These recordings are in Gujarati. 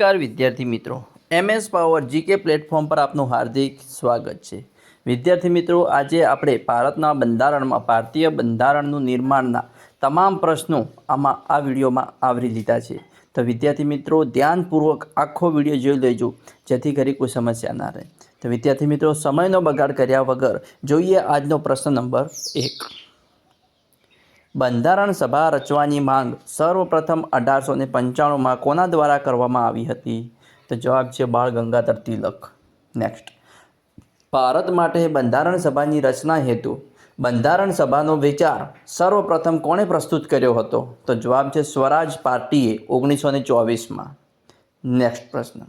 નમસ્કાર વિદ્યાર્થી મિત્રો. એમએસ પાવર જીકે પ્લેટફોર્મ પર આપનું હાર્દિક સ્વાગત છે. વિદ્યાર્થી મિત્રો, આજે આપણે ભારતના બંધારણમાં, ભારતીય બંધારણનું નિર્માણના તમામ પ્રશ્નો આમાં આ વિડીયોમાં આવરી લીધા છે. તો વિદ્યાર્થી મિત્રો, ધ્યાનપૂર્વક આખો વીડિયો જોઈ લેજો, જેથી કરી કોઈ સમસ્યા ના રહે. તો વિદ્યાર્થી મિત્રો, સમયનો બગાડ કર્યા વગર જોઈએ આજનો પ્રશ્ન નંબર એક. બંધારણ સભા રચવાની માંગ સર્વપ્રથમ અઢારસો ને પંચાણુંમાં કોના દ્વારા કરવામાં આવી હતી? તો જવાબ છે બાળ ગંગાધર તિલક. નેક્સ્ટ ભારત માટે બંધારણ સભાની રચના હેતુ. બંધારણ સભાનો વિચાર સર્વપ્રથમ કોણે પ્રસ્તુત કર્યો હતો? તો જવાબ છે સ્વરાજ પાર્ટીએ ઓગણીસો ને ચોવીસમાં નેક્સ્ટ પ્રશ્ન.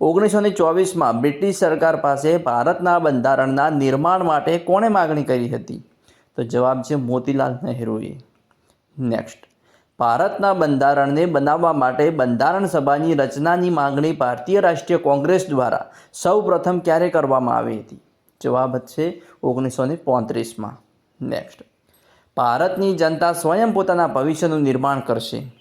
ઓગણીસો ને ચોવીસમાં બ્રિટિશ સરકાર પાસે ભારતના બંધારણના નિર્માણ માટે કોણે માગણી કરી હતી? તો જવાબ છે મોતીલાલ નહેરુએ. નેક્સ્ટ ભારતના બંધારણને બનાવવા માટે બંધારણ સભાની રચનાની માંગણી ભારતીય રાષ્ટ્રીય કોંગ્રેસ દ્વારા સૌ પ્રથમ ક્યારે કરવામાં આવી હતી? જવાબ છે ઓગણીસો ને પોત્રીસમાં. નેક્સ્ટ ભારતની જનતા સ્વયં પોતાના ભવિષ્યનું નિર્માણ કરશે.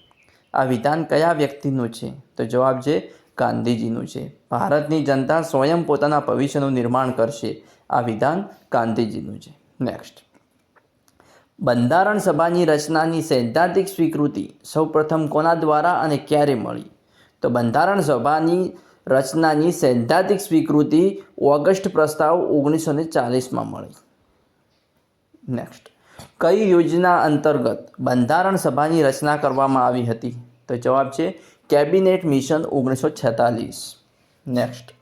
આ વિધાન કયા વ્યક્તિનું છે? તો જવાબ છે ગાંધીજીનું છે. ભારતની જનતા સ્વયં પોતાના ભવિષ્યનું નિર્માણ કરશે. આ વિધાન ગાંધીજીનું છે. નેક્સ્ટ બંધારણ સભાની રચનાની સૈદ્ધાંતિક સ્વીકૃતિ સૌપ્રથમ કોના દ્વારા અને ક્યારે મળી? તો બંધારણ સભાની રચનાની સૈદ્ધાંતિક સ્વીકૃતિ ઓગસ્ટ પ્રસ્તાવ ઓગણીસો ને ચાલીસમાં મળી. નેક્સ્ટ કઈ યોજના અંતર્ગત બંધારણ સભાની રચના કરવામાં આવી હતી? તો જવાબ છે, કેબિનેટ મિશન ઓગણીસો છેતાલીસ. નેક્સ્ટ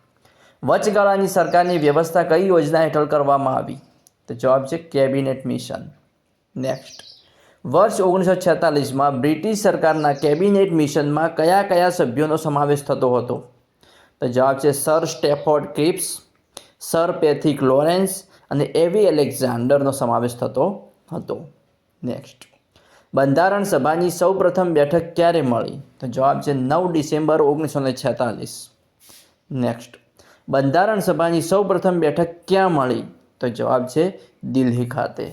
વચગાળાની સરકારની વ્યવસ્થા કઈ યોજના હેઠળ કરવામાં આવી? તો જવાબ છે, કેબિનેટ મિશન. નેક્સ્ટ વર્ષ ઓગણીસો છેતાલીસમાં બ્રિટિશ સરકારના કેબિનેટ મિશનમાં કયા કયા સભ્યોનો સમાવેશ થતો હતો? તો જવાબ છે sir Stafford Cripps, sir Pethick Lawrence અને એવી એલેક્ઝાન્ડરનો સમાવેશ થતો હતો. નેક્સ્ટ બંધારણ સભાની સૌપ્રથમ બેઠક ક્યારે મળી? તો જવાબ છે નવ ડિસેમ્બર ઓગણીસો ને છેતાલીસ નેક્સ્ટ બંધારણ સભાની સૌપ્રથમ બેઠક ક્યાં મળી? તો જવાબ છે દિલ્હી ખાતે.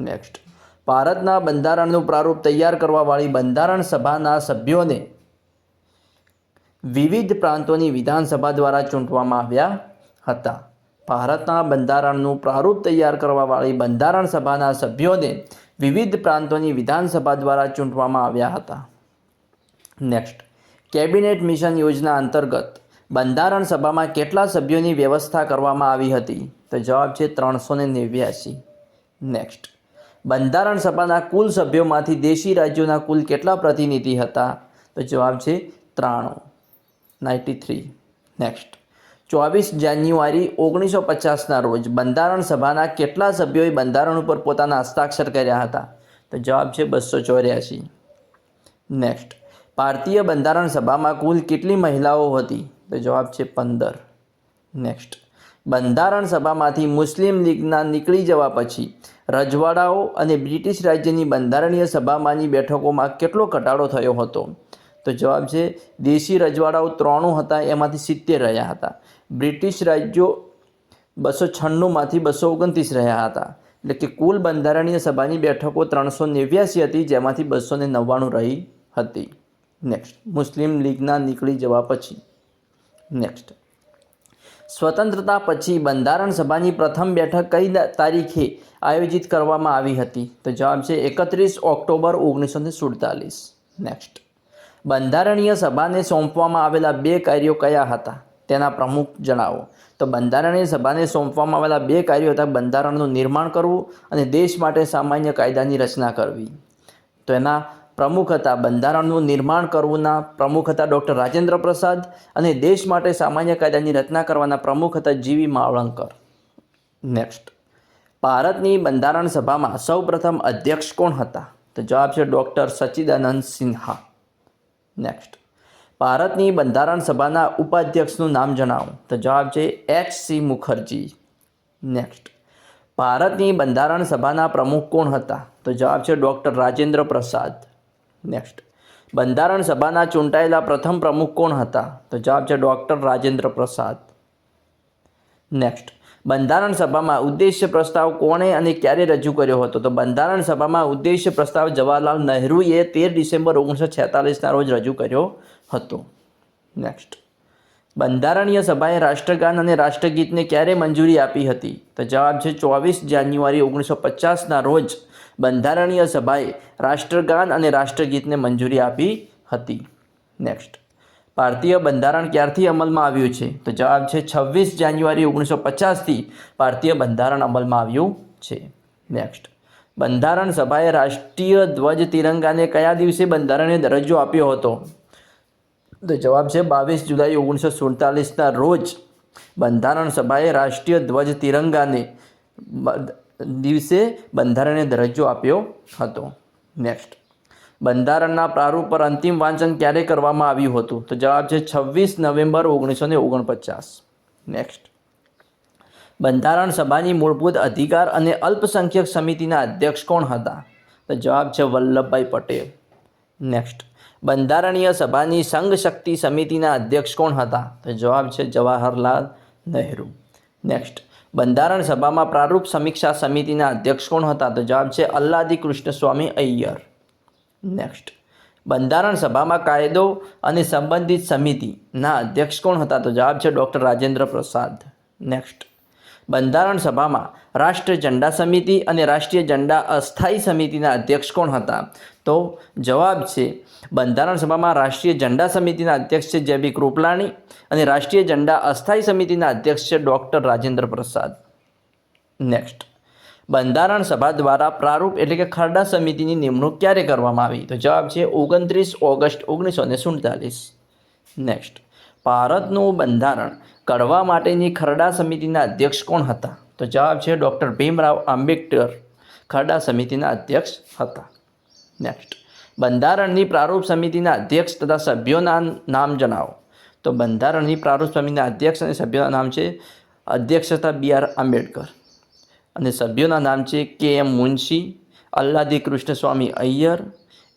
નેક્સ્ટ ભારતના બંધારણનું પ્રારૂપ તૈયાર કરવાવાળી બંધારણ સભાના સભ્યોને વિવિધ પ્રાંતોની વિધાનસભા દ્વારા ચૂંટવામાં આવ્યા હતા. ભારતના બંધારણનું પ્રારૂપ તૈયાર કરવાવાળી બંધારણ સભાના સભ્યોને વિવિધ પ્રાંતોની વિધાનસભા દ્વારા ચૂંટવામાં આવ્યા હતા. નેક્સ્ટ, કેબિનેટ મિશન યોજના અંતર્ગત બંધારણ સભામાં કેટલા સભ્યોની વ્યવસ્થા કરવામાં આવી હતી? તો જવાબ છે ત્રણસો ને નેવ્યાસી. નેક્સ્ટ બંધારણ સભાના કુલ સભ્યોમાંથી દેશી રાજ્યોના કુલ કેટલા પ્રતિનિધિ હતા? તો જવાબ છે ત્રાણું. Ninety three. નેક્સ્ટ ચોવીસ જાન્યુઆરી ઓગણીસો પચાસના રોજ બંધારણ સભાના કેટલા સભ્યોએ બંધારણ ઉપર પોતાના હસ્તાક્ષર કર્યા હતા? તો જવાબ છે બસો ચોર્યાસી. નેક્સ્ટ ભારતીય બંધારણ સભામાં કુલ કેટલી મહિલાઓ હતી? તો જવાબ છે પંદર. નેક્સ્ટ બંધારણ સભામાંથી મુસ્લિમ લીગના નીકળી જવા પછી રજવાડાઓ અને બ્રિટિશ રાજ્યની બંધારણીય સભામાંની બેઠકોમાં કેટલો ઘટાડો થયો હતો? તો જવાબ છે, દેશી રજવાડાઓ ત્રણું હતા, એમાંથી સિત્તેર રહ્યા હતા. બ્રિટિશ રાજ્યો બસો છન્નુંમાંથી બસો ઓગણત્રીસ રહ્યા હતા. એટલે કે કુલ બંધારણીય સભાની બેઠકો ત્રણસો નેવ્યાસી હતી, જેમાંથી બસો ને નવ્વાણું રહી હતી. નેક્સ્ટ મુસ્લિમ લીગના નીકળી જવા પછી. નેક્સ્ટ સ્વતંત્રતા પછી બંધારણ સભાની પ્રથમ બેઠક કઈ તારીખે આયોજિત કરવામાં આવી હતી? તો જવાબ છે એકત્રીસ ઓક્ટોબર ઓગણીસો ને સુડતાલીસ. નેક્સ્ટ બંધારણીય સભાને સોંપવામાં આવેલા બે કાર્યો કયા હતા? તેના પ્રમુખ જણાવો. તો બંધારણીય સભાને સોંપવામાં આવેલા બે કાર્યો હતા. બંધારણનું નિર્માણ કરવું અને દેશ માટે સામાન્ય કાયદાની રચના કરવી. તો એના પ્રમુખ હતા બંધારણનું નિર્માણ કરવુંના પ્રમુખ હતા ડૉક્ટર રાજેન્દ્ર પ્રસાદ અને દેશ માટે સામાન્ય કાયદાની રચના કરવાના પ્રમુખ હતા જીવી માવળંકર. નેક્સ્ટ ભારતની બંધારણ સભામાં સૌપ્રથમ અધ્યક્ષ કોણ હતા? તો જવાબ છે ડૉક્ટર સચ્ચિદાનંદ સિન્હા નેક્સ્ટ ભારતની બંધારણ સભાના ઉપાધ્યક્ષનું નામ જણાવો. તો જવાબ છે એચ સી મુખર્જી. નેક્સ્ટ ભારતની બંધારણ સભાના પ્રમુખ કોણ હતા? તો જવાબ છે ડૉક્ટર રાજેન્દ્ર પ્રસાદ. નેક્સ્ટ. બંધારણ સભાના ચૂંટાયેલા પ્રથમ પ્રમુખ કોણ હતા? તો જવાબ છે ડૉક્ટર રાજેન્દ્ર પ્રસાદ. નેક્સ્ટ. બંધારણ સભામાં ઉદ્દેશ્ય પ્રસ્તાવ કોણે અને ક્યારે રજૂ કર્યો હતો? તો બંધારણ સભામાં ઉદ્દેશ્ય પ્રસ્તાવ જવાહરલાલ નહેરુએ તેર ડિસેમ્બર ઓગણીસો છેતાલીસના રોજ રજૂ કર્યો હતો. નેક્સ્ટ. બંધારણીય સભાએ રાષ્ટ્રગાન અને રાષ્ટ્રગીતને ક્યારે મંજૂરી આપી હતી? તો જવાબ છે ચોવીસ જાન્યુઆરી ઓગણીસો પચાસના રોજ બંધારણીય સભાએ રાષ્ટ્રગાન અને રાષ્ટ્રગીતને મંજૂરી આપી હતી. નેક્સ્ટ ભારતીય બંધારણ ક્યારથી અમલમાં આવ્યું છે? તો જવાબ છે છવ્વીસ જાન્યુઆરી ઓગણીસો પચાસથી ભારતીય બંધારણ અમલમાં આવ્યું છે. નેક્સ્ટ બંધારણ સભાએ રાષ્ટ્રીય ધ્વજ તિરંગાને કયા દિવસે બંધારણે દરજ્જો આપ્યો હતો? તો જવાબ છે બાવીસ જુલાઈ ઓગણીસો સુડતાલીસના રોજ. બંધારણ સભાએ રાષ્ટ્રીય ધ્વજ તિરંગાને દિવસે બંધારણે દરજ્જો આપ્યો હતો. નેક્સ્ટ બંધારણના પ્રારૂપ પર અંતિમ વાંચન ક્યારે કરવામાં આવ્યું હતું? તો જવાબ છે છવ્વીસ નવેમ્બર ઓગણીસો ને ઓગણપચાસ. નેક્સ્ટ બંધારણ સભાની મૂળભૂત અધિકાર અને અલ્પસંખ્યક સમિતિના અધ્યક્ષ કોણ હતા? તો જવાબ છે વલ્લભભાઈ પટેલ. નેક્સ્ટ બંધારણીય સભાની સંઘ શક્તિ સમિતિના અધ્યક્ષ કોણ હતા? તો જવાબ છે જવાહરલાલ નહેરુ. નેક્સ્ટ બંધારણ સભામાં પ્રારૂપ સમીક્ષા સમિતિના અધ્યક્ષ કોણ હતા? તો જવાબ છે અલ્લાદી કૃષ્ણસ્વામી અય્યર. નેક્સ્ટ બંધારણ સભામાં કાયદો અને સંબંધિત સમિતિના અધ્યક્ષ કોણ હતા? તો જવાબ છે ડૉક્ટર રાજેન્દ્ર પ્રસાદ. નેક્સ્ટ બંધારણ સભામાં રાષ્ટ્રીય ઝંડા સમિતિ અને રાષ્ટ્રીય ઝંડા અસ્થાયી સમિતિના અધ્યક્ષ કોણ હતા? તો જવાબ છે, બંધારણ સભામાં રાષ્ટ્રીય ઝંડા સમિતિના અધ્યક્ષ છે જેબી કૃપલાણી અને રાષ્ટ્રીય ઝંડા અસ્થાયી સમિતિના અધ્યક્ષ છે ડૉક્ટર રાજેન્દ્ર પ્રસાદ. નેક્સ્ટ બંધારણ સભા દ્વારા પ્રારૂપ એટલે કે ખરડા સમિતિની નિમણૂક ક્યારે કરવામાં આવી? તો જવાબ છે ઓગણત્રીસ ઓગસ્ટ ઓગણીસો ને સુડતાલીસ. નેક્સ્ટ ભારતનું બંધારણ કરવા માટેની ખરડા સમિતિના અધ્યક્ષ કોણ હતા? તો જવાબ છે ડૉક્ટર ભીમરાવ આંબેડકર, ખરડા સમિતિના અધ્યક્ષ હતા. નેક્સ્ટ બંધારણની પ્રારૂપ સમિતિના અધ્યક્ષ તથા સભ્યોના નામ જણાવો. તો બંધારણની પ્રારૂપ સમિતિના અધ્યક્ષ અને સભ્યોના નામ છે અધ્યક્ષ હતા બી આર આંબેડકર. અને સભ્યોના નામ છે K M Munshi, Alladi Krishnaswami Ayyar,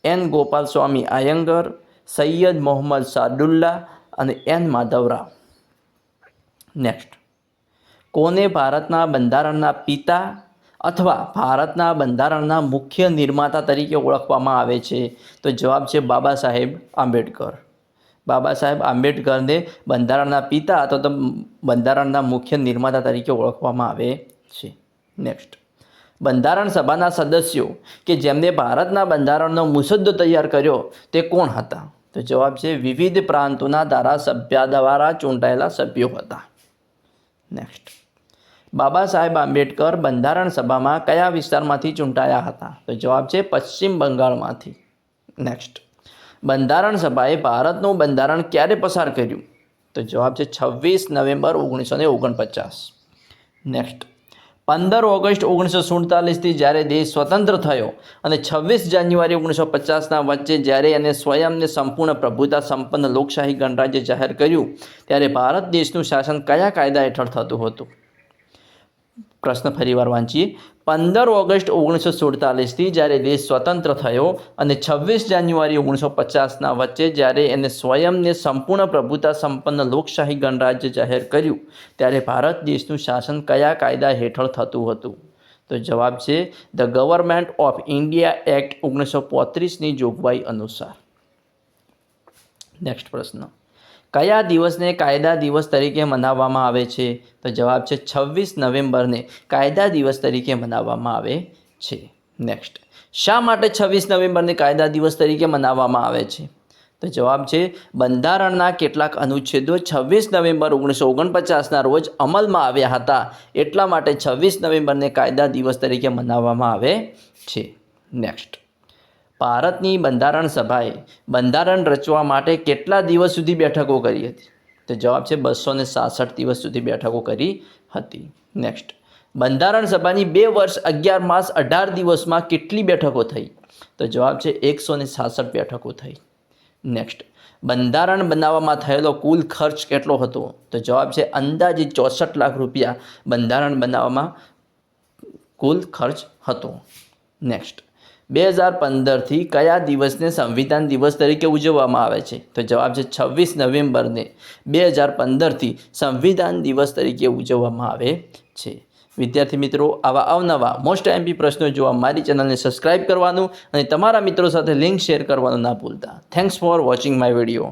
N Gopalaswami Ayyangar, Syed Mohammad Saadulla અને એન માધવરાવ. નેક્સ્ટ કોને ભારતના બંધારણના પિતા અથવા ભારતના બંધારણના મુખ્ય નિર્માતા તરીકે ઓળખવામાં આવે છે. તો જવાબ છે બાબા સાહેબ આંબેડકર. બાબા સાહેબ આંબેડકરને બંધારણના પિતા અથવા તો બંધારણના મુખ્ય નિર્માતા તરીકે ઓળખવામાં આવે છે. નેક્સ્ટ બંધારણ સભાના સદસ્યો કે જેમને ભારતના બંધારણનો મુસદ્દો તૈયાર કર્યો તે કોણ હતા? તો જવાબ છે વિવિધ પ્રાંતોના ધારાસભ્ય દ્વારા ચૂંટાયેલા સભ્યો હતા. નેક્સ્ટ બાબા સાહેબ આંબેડકર બંધારણ સભામાં કયા વિસ્તારમાંથી ચૂંટાયા હતા? તો જવાબ છે પશ્ચિમ બંગાળમાંથી. નેક્સ્ટ બંધારણ સભાએ ભારતનું બંધારણ ક્યારે પસાર કર્યું? તો જવાબ છે છવ્વીસ નવેમ્બર ઓગણીસો ને ઓગણપચાસ. નેક્સ્ટ પંદર ઓગસ્ટ ઓગણીસો સુડતાલીસથી જ્યારે દેશ સ્વતંત્ર થયો અને છવ્વીસ જાન્યુઆરી ઓગણીસો પચાસના વચ્ચે જ્યારે એને સ્વયંને સંપૂર્ણ પ્રભુતા સંપન્ન લોકશાહી ગણરાજ્ય જાહેર કર્યું, ત્યારે ભારત દેશનું શાસન કયા કાયદા હેઠળ થતું હતું? પ્રશ્ન ફરીવાર વાંચીએ. પંદર ઓગસ્ટ ઓગણીસો સુડતાલીસથી જ્યારે દેશ સ્વતંત્ર થયો અને છવ્વીસ જાન્યુઆરી ઓગણીસો પચાસના વચ્ચે જ્યારે એને સ્વયંને સંપૂર્ણ પ્રભુતા સંપન્ન લોકશાહી ગણરાજ્ય જાહેર કર્યું, ત્યારે ભારત દેશનું શાસન કયા કાયદા હેઠળ થતું હતું? તો જવાબ છે the government of India act ઓગણીસો પોત્રીસની જોગવાઈ અનુસાર. નેક્સ્ટ પ્રશ્ન. કયા દિવસને કાયદા દિવસ તરીકે મનાવવામાં આવે છે? તો જવાબ છે છવ્વીસ નવેમ્બરને કાયદા દિવસ તરીકે મનાવવામાં આવે છે. નેક્સ્ટ શા માટે છવ્વીસ નવેમ્બરને કાયદા દિવસ તરીકે મનાવવામાં આવે છે? તો જવાબ છે બંધારણના કેટલાક અનુચ્છેદો છવ્વીસ નવેમ્બર ઓગણીસો ઓગણપચાસના રોજ અમલમાં આવ્યા હતા. એટલા માટે છવ્વીસ નવેમ્બરને કાયદા દિવસ તરીકે મનાવવામાં આવે છે. નેક્સ્ટ ભારતની બંધારણ સભાએ બંધારણ રચવા માટે કેટલા દિવસ સુધી બેઠકો કરી હતી? તો જવાબ છે બસો ને સાસઠ દિવસ સુધી બેઠકો કરી હતી. નેક્સ્ટ બંધારણ સભાની બે વર્ષ અગિયાર માસ અઢાર દિવસમાં કેટલી બેઠકો થઈ? તો જવાબ છે એકસો ને સાસઠ બેઠકો થઈ. નેક્સ્ટ બંધારણ બનાવવામાં થયેલો કુલ ખર્ચ કેટલો હતો? તો જવાબ છે અંદાજે ચોસઠ લાખ રૂપિયા બંધારણ બનાવવામાં કુલ ખર્ચ હતો. નેક્સ્ટ બે હજાર પંદરથી કયા દિવસને સંવિધાન દિવસ તરીકે ઉજવવામાં આવે છે? તો જવાબ છે છવ્વીસ નવેમ્બરને બે હજાર પંદરથી સંવિધાન દિવસ તરીકે ઉજવવામાં આવે છે. વિદ્યાર્થી મિત્રો, આવા અવનવા મોસ્ટ એમપી પ્રશ્નો જોવા મારી ચેનલને સબસ્ક્રાઇબ કરવાનું અને તમારા મિત્રો સાથે લિંક શેર કરવાનું ના ભૂલતા. Thanks for watching my video.